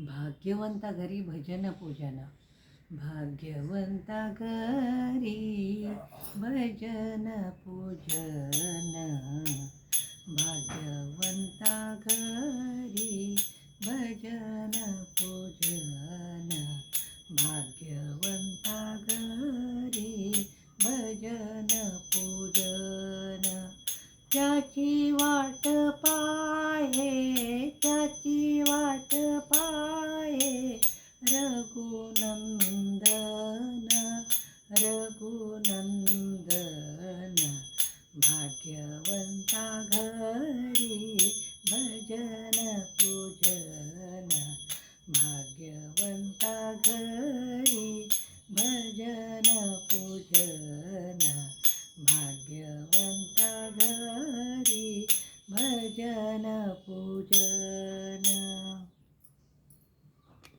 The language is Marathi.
भाग्यवंता घरी भजन पूजन. भाग्यवंता घरी भजन पूजन. भाग्यवंता घरी भजन पूजन. भाग्यवंता घरी भजन पूजन. त्याची वाट पाहे त्याची रघुनंदन रघुनंदन भाग्यवंता घरी भजन पूजन भाग्यवंता घरी भजन पूजन भाग्यवंता घरी भजन पूजन।